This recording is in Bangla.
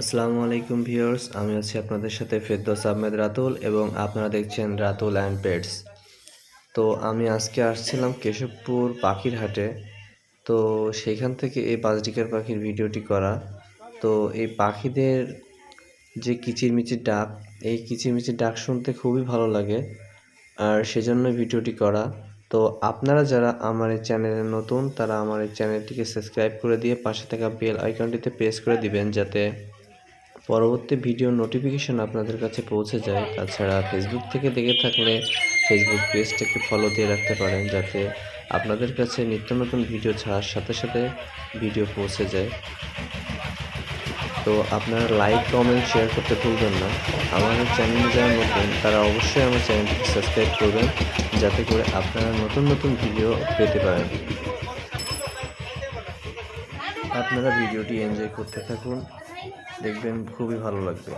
আসসালামু আলাইকুম ভিউয়ার্স, আমি আছি আপনাদের সাথে ফেরদৌস আহমেদ রাতুল এবং আপনারা দেখছেন রাতুল অ্যান্ড পেটস। তো আমি আজকে আসছিলাম কেশবপুর পাখির হাটে তো সেইখান থেকে এই বাজরিকার পাখির ভিডিওটি করা। তো এই পাখিদের যে কিচিরমিচির ডাক, এই কিচিরমিচির ডাক শুনতে খুবই ভালো লাগে আর সেজন্য ভিডিওটি করা। তো আপনারা যারা আমার এই চ্যানেলে নতুন, তারা আমার এই চ্যানেলটিকে সাবস্ক্রাইব করে দিয়ে পাশে থাকা বেল আইকনটিতে প্রেস করে দিবেন যাতে পরবর্তী ভিডিও নোটিফিকেশন আপনাদের কাছে পৌঁছে যায়। তাছাড়া ফেসবুক থেকে দেখে থাকলে ফেসবুক পেজটাকে ফলো দিয়ে রাখতে পারেন যাতে আপনাদের কাছে নিত্য নতুন ভিডিও ছাড়ার সাথে সাথে ভিডিও পৌঁছে যায়। তো আপনারা লাইক কমেন্ট শেয়ার করতে ভুলবেন না। আমাদের চ্যানেলে যারা নতুন, তারা অবশ্যই আমার চ্যানেলটিকে সাবস্ক্রাইব করবেন, যাতে করে আপনারা নতুন নতুন ভিডিও পেতে পারেন। আপনারা ভিডিওটি এনজয় করতে থাকুন। দেখবেন খুবই ভালো লাগবে।